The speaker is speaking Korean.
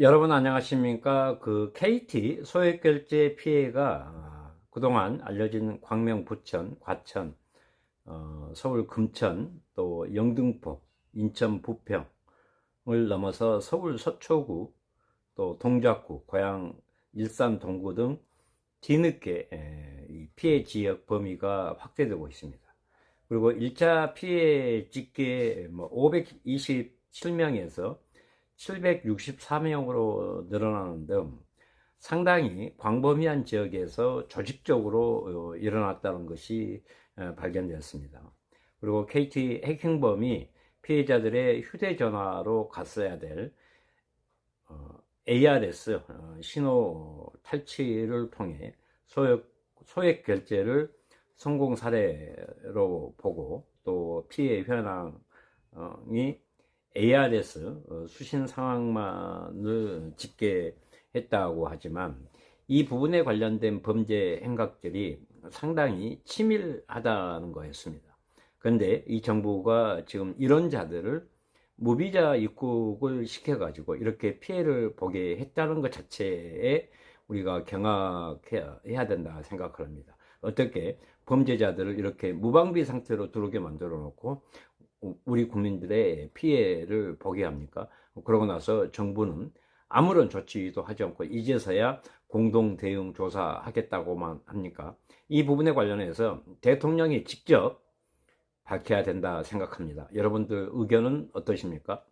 여러분 안녕하십니까? 그 KT 소액결제 피해가 아, 그동안 알려진 광명, 부천, 과천, 어, 서울 금천, 또 영등포, 인천 부평을 넘어서 서울 서초구, 또 동작구, 고양, 일산 동구 등 뒤늦게 에, 이 피해 지역 범위가 확대되고 있습니다. 그리고 1차 피해 집계 뭐 527명에서 764명으로 늘어나는 등 상당히 광범위한 지역에서 조직적으로 어, 일어났다는 것이 어, 발견되었습니다. 그리고 KT 해킹범이 피해자들의 휴대전화로 갔어야 될 어, ARS 어, 신호 탈취를 통해 소액, 소액 결제를 성공 사례로 보고 또 피해 현황이 ARS 어, 수신 상황만을 집계했다고 하지만 이 부분에 관련된 범죄 행각들이 상당히 치밀하다는 거였습니다. 그런데 이 정부가 지금 이런 자들을 무비자 입국을 시켜가지고 이렇게 피해를 보게 했다는 것 자체에 우리가 경악해야 된다 생각을 합니다. 어떻게 범죄자들을 이렇게 무방비 상태로 들어오게 만들어 놓고 우리 국민들의 피해를 보게 합니까? 그러고 나서 정부는 아무런 조치도 하지 않고 이제서야 공동 대응 조사하겠다고만 합니까? 이 부분에 관련해서 대통령이 직접 밝혀야 된다 생각합니다. 여러분들 의견은 어떠십니까?